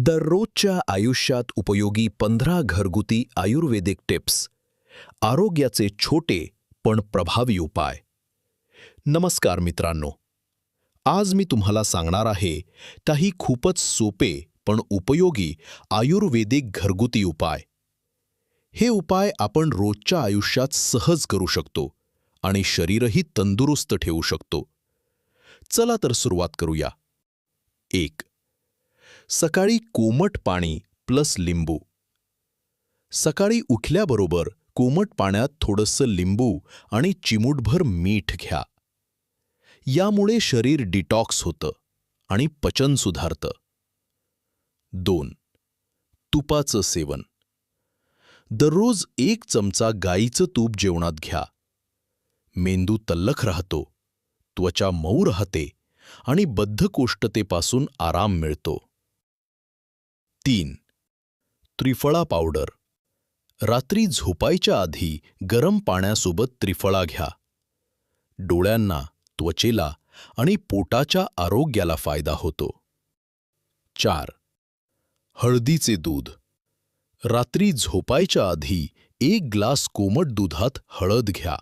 दररोजच्या आयुष्यात उपयोगी पंधरा घरगुती आयुर्वेदिक टिप्स. आरोग्याचे छोटे पण प्रभावी उपाय. नमस्कार मित्रांनो. आज मी तुम्हाला सांगणार आहे काही खूपच सोपे पण उपयोगी आयुर्वेदिक घरगुती उपाय. हे उपाय आपण रोजच्या आयुष्यात सहज करू शकतो आणि शरीरही तंदुरुस्त ठेवू शकतो. चला तर सुरुवात करूया. एक सकाळी कोमट पाणी प्लस लिंबू. सकाळी उठल्याबरोबर कोमट पाण्यात थोडंसं लिंबू आणि चिमूटभर मीठ घ्या. यामुळे शरीर डिटॉक्स होतं आणि पचन सुधारतं. दोन तुपाचं सेवन. दररोज एक चमचा गाईचं तूप जेवणात घ्या. मेंदू तल्लख राहतो त्वचा मऊ राहते आणि बद्धकोष्ठतेपासून आराम मिळतो. तीन. त्रिफळा पावडर. रात्री झोपायच्या आधी गरम पाण्यासोबत त्रिफळा घ्या. डोळ्यांना त्वचेला आणि पोटाच्या आरोग्याला फायदा होतो. चार. हळदीचे दूध. रात्री झोपायच्या आधी एक ग्लास कोमट दुधात हळद घ्या.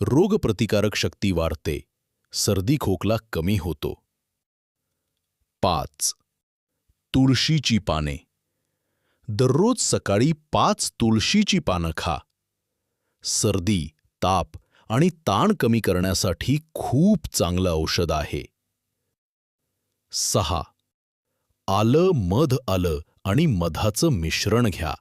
रोगप्रतिकारक शक्ती वाढते. सर्दी खोकला कमी होतो. पाच. तुळशीची पाने. दररोज सकाळी पाच तुळशीची पानं खा. सर्दी ताप आणि ताण कमी करण्यासाठी खूप चांगलं औषध आहे. सहा. आलं मध आलं आणि मधाचं मिश्रण घ्या.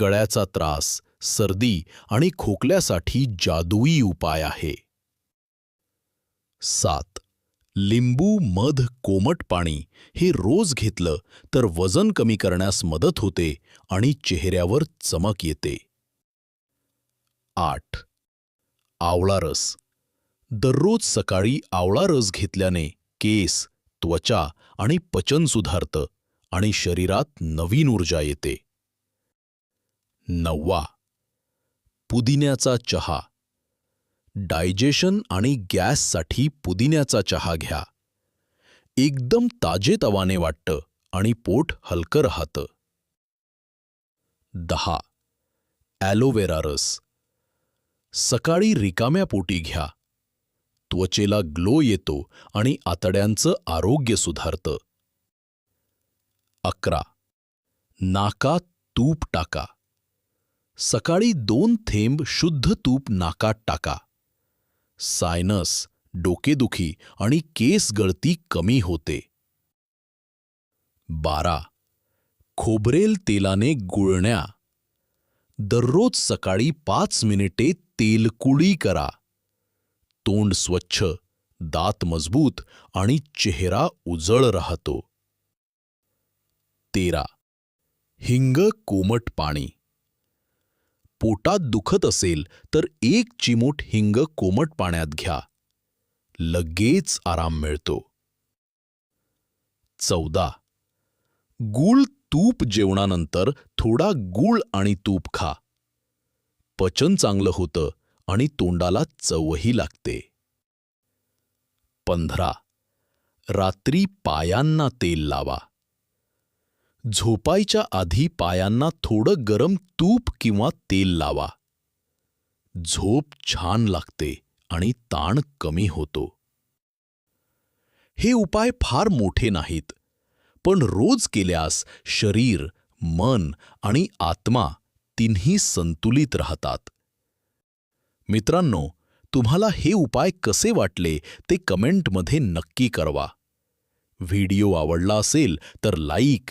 गळ्याचा त्रास सर्दी आणि खोकल्यासाठी जादुई उपाय आहे. सात. लिंबू मध कोमट पाणी हे रोज घेतलं तर वजन कमी करण्यास मदत होते आणि चेहऱ्यावर चमक येते. आठ. आवळा रस. दररोज सकाळी आवळा रस घेतल्याने केस त्वचा आणि पचन सुधारतं आणि शरीरात नवीन ऊर्जा येते. नववा. पुदिन्याचा चहा. डायजेशन आणि गॅससाठी पुदिन्याचा चहा घ्या. एकदम ताजेतवाने वाटतं आणि पोट हलकं राहतं. दहा. ॲलोवेरा रस. सकाळी रिकाम्या पोटी घ्या. त्वचेला ग्लो येतो आणि आतड्यांचं आरोग्य सुधारतं. अकरा. नाकात तूप टाका. सकाळी दोन थेंब शुद्ध तूप नाकात टाका. सायनस डोकेदुखी आणि केस गळती कमी होते. बारा. खोबरेल तेलाने गुळण्या. दररोज सकाळी पाच मिनिटे तेलकुळी करा. तोंड स्वच्छ दात मजबूत आणि चेहरा उजळ राहतो. तेरा. हिंग कोमट पाणी. पोटात दुखत असेल तर एक चिमूट हिंग कोमट पाण्यात घ्या. लगेच आराम मिळतो. चौदा. गूळ तूप जेवणानंतर थोडा गूळ आणि तूप खा. पचन चांगलं होतं आणि तोंडाला चवही लागते. पंधरा. रात्री पायांना तेल लावा. झोपायच्या आधी पायांना थोडं गरम तूप किंवा तेल लावा. झोप छान लागते आणि ताण कमी होतो. हे उपाय फार मोठे नाहीत पण रोज केल्यास शरीर मन आणि आत्मा तिन्ही संतुलित राहतात. मित्रांनो तुम्हाला हे उपाय कसे वाटले ते कमेंटमध्ये नक्की करवा व्हिडिओ आवडला असेल तर लाईक